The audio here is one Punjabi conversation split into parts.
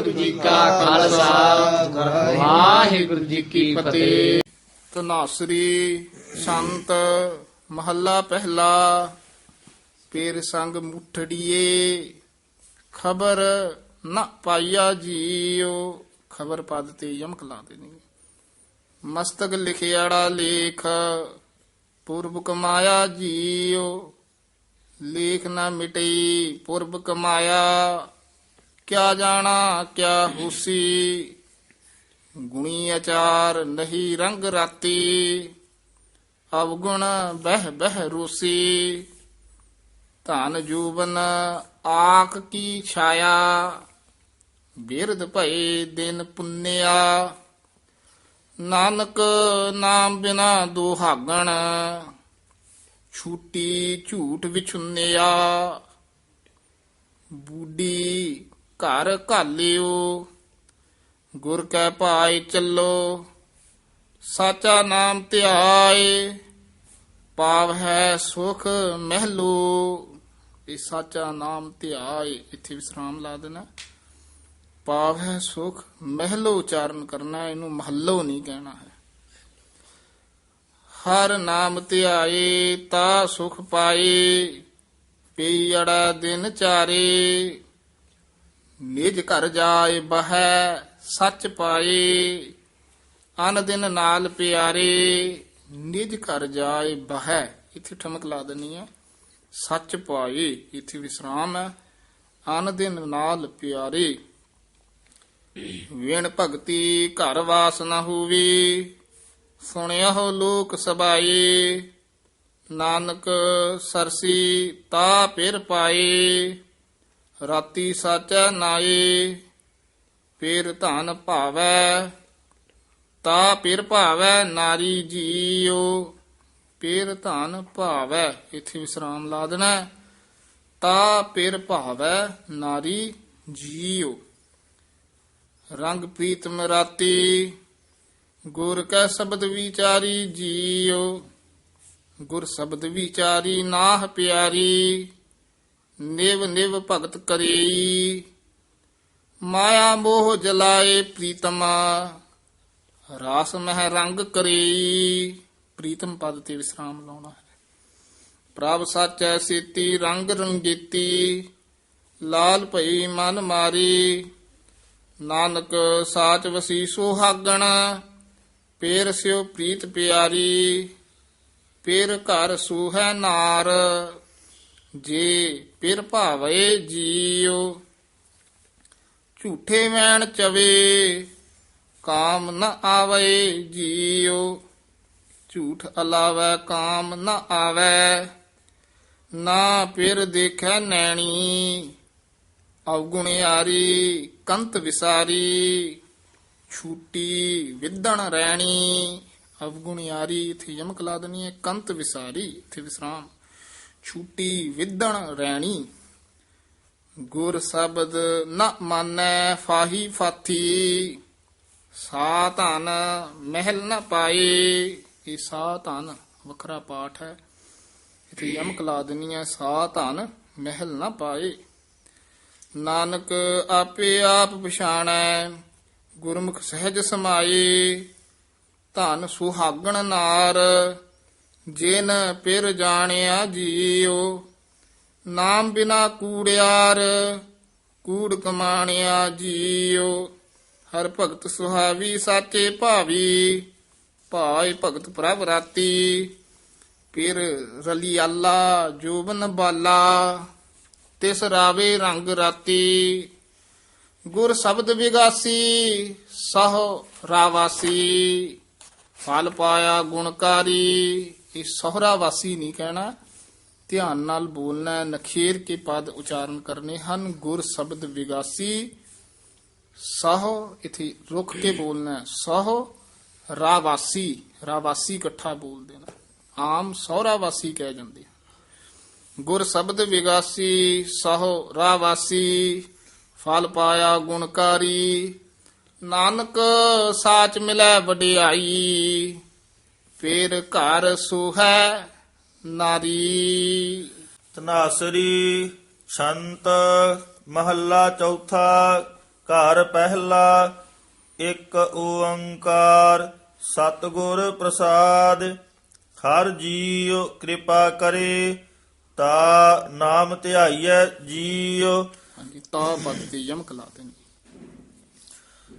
ਵਾਹਿਗੁਰੂ ਜੀ ਕਾ ਖਾਲਸਾ। ਵਾਹਿਗੁਰੂ ਜੀ ਕੀ ਫਤਿਹ। ਤਨਾਸਰੀ ਸੰਤ ਮਹੱਲਾ ਪਹਿਲਾ, ਪੇਰ ਸੰਗ ਮੁਠੜੀਏ, ਖਬਰ ਨਾ ਪਾਈਆ ਜੀਓ। ਖਬਰ ਪਦ ਤੇ ਯਮਕ ਲਾ ਦੇਣੀ। ਮਸਤਕ ਲਿਖਿਆੜਾ ਲੇਖ, ਪੂਰਬ ਕਮਾਇਆ ਜੀਓ। ਲੇਖ ਨਾ ਮਿਟਈ ਪੂਰਬ ਕਮਾਇਆ। ਕਿਆ ਜਾਣਾ, ਕਿਆ ਹੋਸੀ। ਗੁਣੀ ਅਚਾਰ ਨਹੀਂ ਰੰਗ ਰਾਤੀ। ਅਵਗੁਣ ਬਹਿ ਬਹਿ ਰੋਸੀ। ਧਨ ਜੂਬਨ ਆਖ ਕੀ ਛਾਇਆ। ਬਿਰਧ ਭਏ ਦਿਨ ਪੁੰਨਿਆ। ਨਾਨਕ ਨਾਮ ਬਿਨਾ ਦੁਹਾਗਣ, ਛੂਟੀ ਝੂਠ ਵਿਛੁੰਨਿਆ। ਬੂਡੀ ਘਰ ਘਾਲਿਓ, ਗੁਰ ਕੈ ਭਾਈ ਚੱਲੋ, ਸਾਚਾ ਨਾਮ ਧਿਆਏ ਪਾਵ ਹੈ ਸੁਖ ਮਹਿਲੋ। ਇਹ ਸਾਚਾ ਨਾਮ ਧਿਆਏ, ਇੱਥੇ ਵਿਸਰਾਮ ਲਾ ਦੇਣਾ। ਪਾਵ ਹੈ ਸੁਖ ਮਹਿਲੋ ਉਚਾਰਨ ਕਰਨਾ, ਇਹਨੂੰ ਮਹੱਲੋ ਨਹੀਂ ਕਹਿਣਾ ਹੈ। ਹਰ ਨਾਮ ਧਿਆਏ, ਤਾ ਸੁਖ ਪਾਏ ਪੀੜਾ ਦਿਨ ਚਾਰੇ। ਨਿਜ ਘਰ ਜਾਏ ਬਹੈ, ਸੱਚ ਪਾਏ। ਅਨ ਦਿਨ ਨਾਲ ਪਿਆਰੇ, ਨਿਜ ਘਰ ਜਾਏ ਬਹੈ। ਇੱਥੇ ਠਮਕ ਲਾ ਦੇਣੀ ਹੈ ਸੱਚ ਪਾਏ, ਇੱਥੇ ਵਿਸਰਾਮ ਹੈ। ਅਨ ਦਿਨ ਨਾਲ ਪਿਆਰੇ। ਵੇਣ ਭਗਤੀ ਘਰ ਵਾਸ ਨਾ ਹੋਵੇ। ਸੁਣਿਆ ਹੋ ਲੋਕ ਸਬਾਏ। ਨਾਨਕ ਸਰਸੀ ਤਾ ਪਿਰ ਪਾਏ। ਰਾਤੀ ਸਾਚੈ ਨਾਏ ਫਿਰ ਧਨ ਭਾਵੈ, ਤਾ ਪਿਰ ਭਾਵੈ ਨਾਰੀ ਜੀਓ ਫਿਰ ਧਨ ਭਾਵੈ, ਇਥੇ ਵਿਸਰਾਮ ਲਾ ਦੇਣਾ ਤਾ ਪਿਰ ਭਾਵੈ ਨਾਰੀ ਜੀਓ ਰੰਗ ਪ੍ਰੀਤਮ ਰਾਤੀ, ਗੁਰ ਕੈ ਸ਼ਬਦ ਵਿਚਾਰੀ ਜੀਓ ਗੁਰ ਸ਼ਬਦ ਵਿਚਾਰੀ ਨਾਹ ਪਿਆਰੀ ਨਿਵ ਨਿਵ ਭਗਤ ਕਰੀ ਮਾਇਆ ਮੋਹ ਜਲਾਏ ਪ੍ਰੀਤਮਾ, ਰਾਸ ਮਹਿ ਰੰਗ ਕਰੇਈ। ਪ੍ਰੀਤਮ ਪਦ ਤੇ ਵਿਸਰਾਮ ਲਾਉਣਾ ਹੈ। ਪ੍ਰਭ ਸਾਚੈ ਸੀਤੀ ਰੰਗ ਰੰਗੀਤੀ, ਲਾਲ ਭਈ ਮਨ ਮਾਰੀ। ਨਾਨਕ ਸਾਚ ਵਸੀ ਸੁਹਾਗਣ ਪੇਰ ਸਿਓ ਪ੍ਰੀਤ ਪਿਆਰੀ। ਪੇਰ ਘਰ ਸੂਹੈ ਨਾਰ, ਜੇ ਪਿਰ ਭਾਵੇ ਜੀਉ। ਝੂਠੇ ਵੈਣ ਚਵੇ, ਕਾਮ ਨ ਆਵੇ ਜੀਉ। ਝੂਠ ਅਲਾਵੈ, ਕਾਮ ਨ ਆਵੇ। ਨਾ ਪਿਰ ਦੇਖੈ ਨੈਣੀ ਅਵਗੁਣਿਆਰੀ ਕੰਤ ਵਿਸਾਰੀ। ਛੂਟੀ ਵਿਦਣ ਰਹਿਣੀ ਅਵਗੁਣ ਯਾਰੀ ਇਥੇ ਯਮਕ ਲਾ ਦੇਣੀ ਹੈ, ਕੰਤ ਵਿਸਾਰੀ, ਇਥੇ ਵਿਸਰਾਮ। ਛੂਟੀ ਵਿਦਣ ਰਹਿਣੀ ਗੁਰ ਸ਼ਬਦ ਨ ਮਾਨੈ ਫਾਹੀ ਫਾਥੀ, ਸਾ ਧਨ ਮਹਿਲ ਨ ਪਾਏ। ਇਹ ਸਾ ਧਨ ਵੱਖਰਾ ਪਾਠ ਹੈ। ਇਥੇ ਯਮਕ ਲਾ ਦਨੀ ਹੈ ਸਾ ਧਨ ਮਹਿਲ ਨ ਪਾਏ। ਨਾਨਕ ਆਪੇ ਆਪ ਪਛਾਣੈ, ਗੁਰਮੁਖ ਸਹਿਜ ਸਮਾਏ। ਧਨ ਸੁਹਾਗਣ ਨਾਰ ਜਿਨ ਪਿਰ ਜਾਣਿਆ ਜੀਉ, ਨਾਮ ਬਿਨਾ ਕੂੜਿਆਰ, ਕੂੜ ਕਮਾਣਿਆ ਜੀਉ। ਹਰ ਭਗਤ ਸੁਹਾਵੀ, ਸਾਚੇ ਭਾਵੀ ਭਾਇ ਭਗਤ ਪ੍ਰਭ ਰਾਤੀ। ਫਿਰ ਰਲੀ ਆਲਾ, ਜੋਬਨ ਬਾਲਾ, ਤਿਸ ਰਾਵੇ ਰੰਗ ਰਾਤੀ। ਗੁਰ ਸ਼ਬਦ ਵਿਗਾਸੀ, ਸਹ ਰਾਵਾਸੀ। ਫਲ ਪਾਇਆ ਗੁਣਕਾਰੀ ਇਹ ਸਹੁਰਾ ਵਾਸੀ ਨਹੀਂ ਕਹਿਣਾ। ਧਿਆਨ ਨਾਲ ਬੋਲਣਾ ਨਖੇਰ ਕੇ ਪਦ ਉਚਾਰਨ ਕਰਨੇ ਹਨ। ਗੁਰ ਸ਼ਬਦ ਵਿਗਾਸੀ। ਸਹੁ ਇਥੇ ਰੁਕ ਕੇ ਬੋਲਣਾ ਹੈ, ਸਹੁ ਰਾਵਾਸੀ। ਰਾਵਾਸੀ ਇਕੱਠਾ ਬੋਲ ਦੇਣਾ। ਆਮ ਸਹੁਰਾ ਵਾਸੀ ਕਹਿ ਜਾਂਦੇ ਗੁਰ ਸ਼ਬਦ ਵਿਗਾਸੀ ਸਹੁ ਰਾਵਾਸੀ। ਫਲ ਪਾਇਆ ਗੁਣਕਾਰੀ। ਨਾਨਕ ਸਾਚ ਮਿਲੈ ਵਡਿਆਈ। ਫੇਰ ਘਰ ਸੁਹੈ ਨਾਰੀ। ਤਨਾਸਰੀ ਸੰਤ ਮਹੱਲਾ ਚੌਥਾ ਘਰ ਪਹਿਲਾ ਇੱਕ ਓੰਕਾਰ ਸਤਿਗੁਰ ਪ੍ਰਸਾਦ। ਹਰ ਜੀਉ ਕਿਰਪਾ ਕਰੇ ਤਾ ਨਾਮ ਧਿਆਈਐ ਜੀਉ। ਹਾਂਜੀ ਤਾ ਪਦ ਤੇ ਯਮਕ ਲਾ ਦੇਣੀ।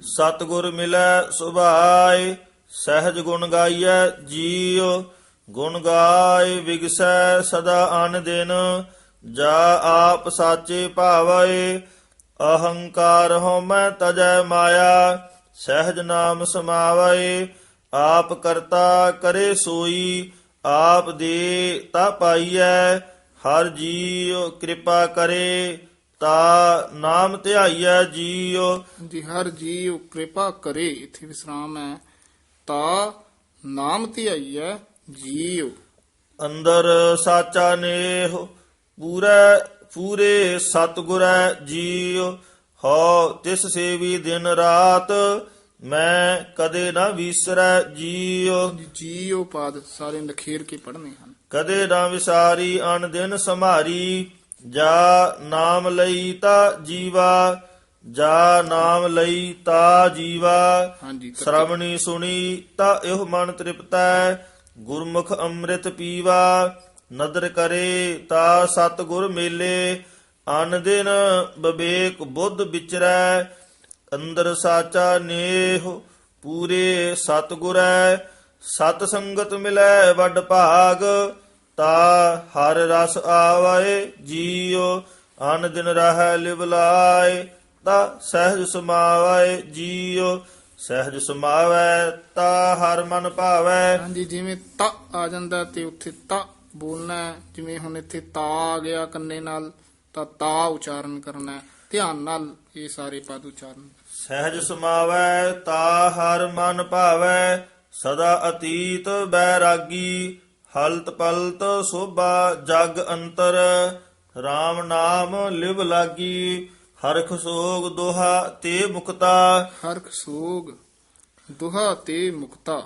ਸਤਿਗੁਰ ਮਿਲੈ ਸੁਭਾਏ ਸਹਿਜ ਗੁਣ ਗਾਈਐ, ਜੀਉ ਗੁਣ ਗਾਏ, ਵਿਗਸੈ ਸਦਾ ਅਨ ਦਿਨ। ਜਾ ਆਪ ਸਾਚੇ ਭਾਵੈ, ਅਹੰਕਾਰ ਹੋ ਮੈਂ ਤਜੈ ਮਾਇਆ, ਸਹਿਜ ਨਾਮ ਸਮਾਵੈ। ਆਪ ਕਰਤਾ ਕਰੇ ਸੋਈ, ਆਪ ਦੇ ਤਾ ਪਾਈਐ। ਹਰ ਜੀਉ ਕਿਰਪਾ ਕਰੇ, ਤਾ ਨਾਮ ਧਿਆਈਐ, ਜੀਉ। ਜੀ ਹਰ ਜੀਵ ਕਿਰਪਾ ਕਰੇ, ਇਥੇ ਵਿਸਰਾਮ ਹੈ। ਤਾ ਨਾਮ ਧਿਆਈਐ ਜੀਵ। ਅੰਦਰ ਸਾਚਾ ਨੇਹ ਪੂਰੇ ਪੂਰੇ ਸਤਿਗੁਰੈ ਜੀਉ। ਹੋ ਤਿਸ ਸੇਵੀ ਦਿਨ ਰਾਤ ਮੈਂ ਕਦੇ ਨਾ ਵਿਸਰੈ ਜੀਉ। ਜੀਉ ਪਾਦ ਸਾਰੇ ਨਖੇਰ ਕੇ ਪੜਨੇ ਹਨ। ਕਦੇ ਨਾ ਵਿਸਾਰੀ ਅਨ ਦਿਨ ਸੰਭਾਰੀ। ਜਾ ਨਾਮ ਲਈ ਤਾ ਜੀਵਾ ਜਾ ਨਾਮ ਲਈ ਤਾ ਜੀਵਾ ਹਾਂਜੀ ਸ਼ਰਵਣੀ ਸੁਣੀ ਤਾ ਇਹ ਮਨ ਤ੍ਰਿਪਤੈ ਗੁਰਮੁਖ ਅੰਮ੍ਰਿਤ ਪੀਵਾ ਨਦਰ ਕਰੇ ਤਾ ਸਤਿਗੁਰ ਮੇਲੇ ਅਨ ਦਿਨ ਬਵੇਕ ਬੁੱਧ ਵਿਚਰੈ ਅੰਦਰ ਸਾਚਾ ਨੇਹ ਪੂਰੇ ਸਤਿਗੁਰੈ ਸਤ ਸੰਗਤ ਮਿਲੈ ਵੱਡ ਭਾਗ ਤਾ ਹਰ ਰਸ ਆਵੈ ਜੀਉ ਅਨ ਦਿਨ ਰਹਿ ਲਿਵ ਲਾਇ ਤਾ ਸਹਿਜ ਸਮਾਵੈ ਜੀਉ ਸਹਿਜ ਸਮਾਵੈ ਤਾ ਹਰ ਮਨ ਭਾਵੈ ਹਾਂਜੀ ਜਿਵੇਂ ਤ ਆ ਜਾਂਦਾ ਤੇ ਉੱਥੇ ਤ ਬੋਲਣਾ। ਜਿਵੇਂ ਹੁਣ ਇੱਥੇ ਤਾ ਆ ਗਿਆ ਕੰਨੇ ਨਾਲ ਤਾਂ ਤਾ ਉਚਾਰਨ ਕਰਨਾ। ਧਿਆਨ ਨਾਲ ਇਹ ਸਾਰੇ ਪਦ ਉਚਾਰਨ ਸਹਿਜ ਸਮਾਵੈ ਤਾ ਹਰ ਮਨ ਭਾਵੈ ਸਦਾ ਅਤੀਤ ਬੈਰਾਗੀ ਹਲਤ ਪਲਤ ਸੋਭਾ ਜਗ ਅੰਤਰ RAM ਨਾਮ ਲਿਵ ਲਾਗੀ ਹਰਖ ਸੋਗ ਦੋਹਾ ਤੇ ਮੁਕਤਾ। ਹਰਖ ਸੋਗ ਦੁਹਾ ਤੇ ਮੁਕਤਾ।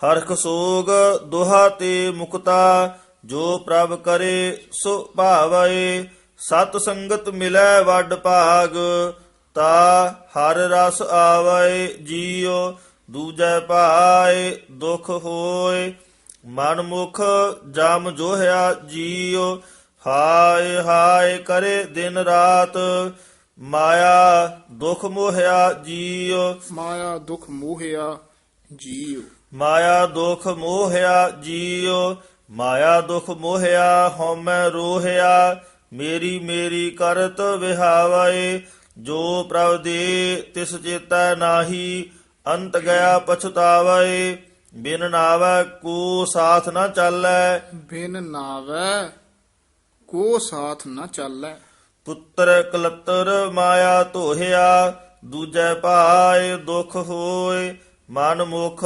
ਹਰਖ ਸੋਗ ਦੋਹਾ ਤੇ ਮੁਕਤਾ। ਜੋ ਪ੍ਰਭ ਕਰੇ ਸੋ ਭਾਵੈ। ਸਤ ਸੰਗਤ ਮਿਲੈ ਵੱਡ ਭਾਗ। ਤਾ ਹਰ ਰਸ ਆਵੈ ਜੀਉ ਦੂਜੈ ਭਾਏ ਦੁਖ ਹੋਏ ਮਨ ਮੁਖ ਜਮ ਜੋਹਿਆ ਜੀਉ। ਹਾਏ ਹਾਏ ਕਰੇ ਦਿਨ ਰਾਤ। ਮਾਇਆ ਦੁਖ ਮੋਹਿਆ ਜੀਉ। ਮਾਇਆ ਦੁਖ ਮੋਹਿਆ ਜੀਉ। ਮਾਇਆ ਦੁਖ ਮੋਹਿਆ ਜੀਉ। ਮਾਇਆ ਦੁਖ ਮੋਹਿਆ ਹਉਮੈ ਰੋਹਿਆ। ਮੇਰੀ ਮੇਰੀ ਕਰਤ ਵਿਹਾਵੈ। ਜੋ ਪ੍ਰਭ ਦੇ ਤਿਸ ਚੇਤੈ ਨਾਹੀ ਅੰਤ ਗਿਆ ਪਛਤਾਵੈ। ਬਿਨ ਨਾਵੈ ਕੋ ਸਾਥ ਨਾ ਚੱਲੈ। ਬਿਨ ਨਾਵੈ ਕੋ ਸਾਥ ਨ ਚਾਲੈ। ਪੁੱਤਰ ਕਲਤਰ ਮਾਇਆ ਧੋਹਿਆ, ਦੂਜੈ ਭਾਏ ਦੁਖ ਹੋਏ ਮਨ ਮੁਖ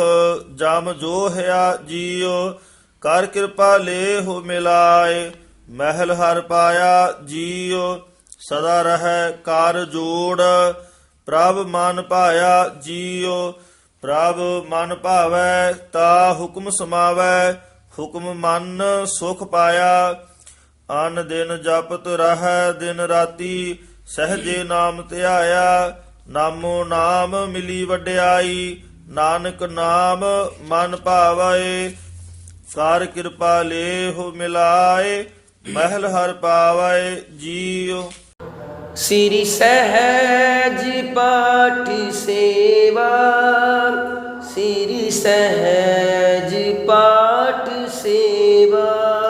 ਜਮ ਜੋਹਿਆ ਜੀਉ, ਕਰ ਕਿਰਪਾ ਲੇਹੁ ਮਿਲਾਏ ਮਹਿਲ ਹਰ ਪਾਇਆ ਜੀਉ, ਸਦਾ ਰਹੈ ਕਰ ਜੋੜ, ਪ੍ਰਭ ਮਨ ਭਾਇਆ ਜੀਉ, ਪ੍ਰਭ ਮਨ ਭਾਵੈ ਤਾ ਹੁਕਮ ਸਮਾਵੈ, ਹੁਕਮ ਮਨ ਸੁਖ ਪਾਇਆ ਅਨ ਦਿਨ ਜਪਤ ਰਹੈ ਦਿਨ ਰਾਤੀ, ਸਹਜੇ ਨਾਮ ਧਿਆਇਆ ਨਾਮੋ ਨਾਮ ਮਿਲੀ ਵਡਿਆਈ, ਨਾਨਕ ਨਾਮ ਮਨ ਭਾਵੈ, ਸਾਰ ਕਿਰਪਾ ਲੇਹੁ ਮਿਲਾਏ, ਮਹਿਲ ਹਰ ਪਾਵੈ ਜੀਉ। ਸ੍ਰੀ ਸਹਿਜ ਪਾਠ ਸੇਵਾ, ਸ੍ਰੀ ਸਹਿਜ ਪਾਠ ਸੇਵਾ।